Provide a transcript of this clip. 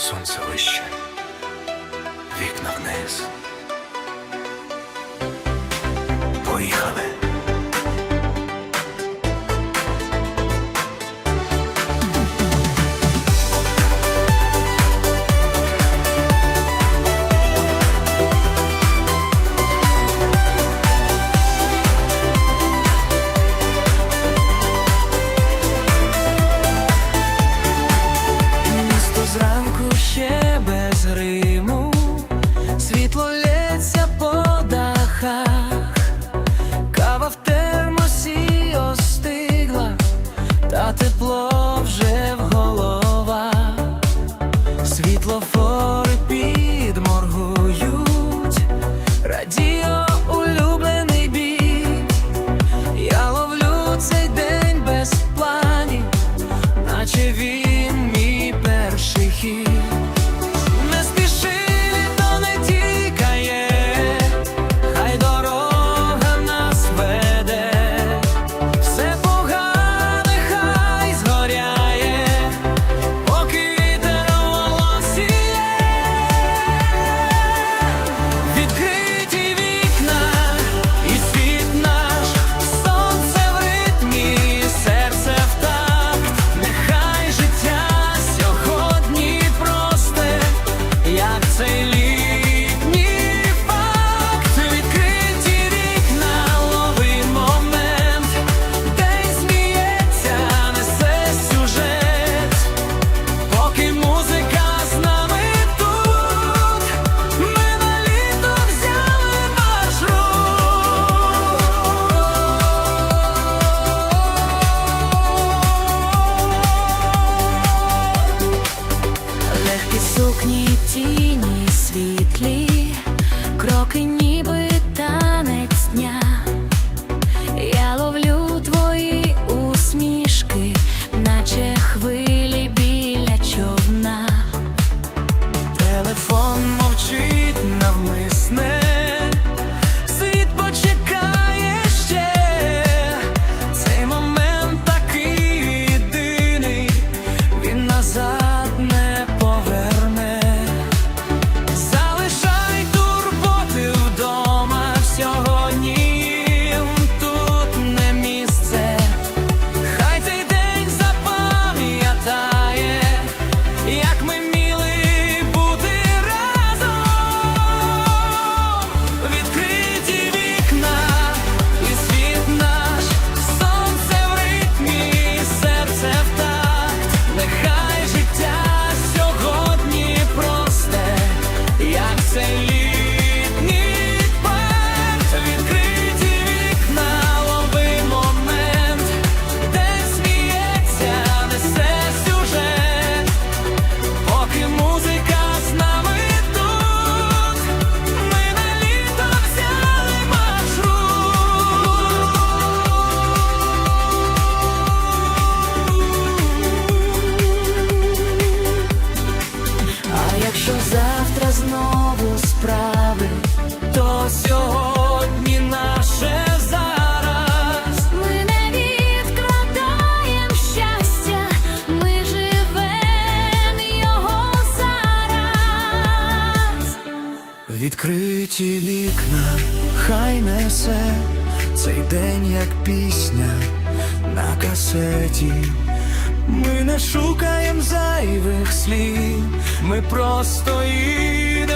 сонце вище, вікна вниз. Поїхали. руки ніби. Відкриті вікна, хай несе цей день, як пісня на касеті. Ми не шукаємо зайвих слів, ми просто їдемо.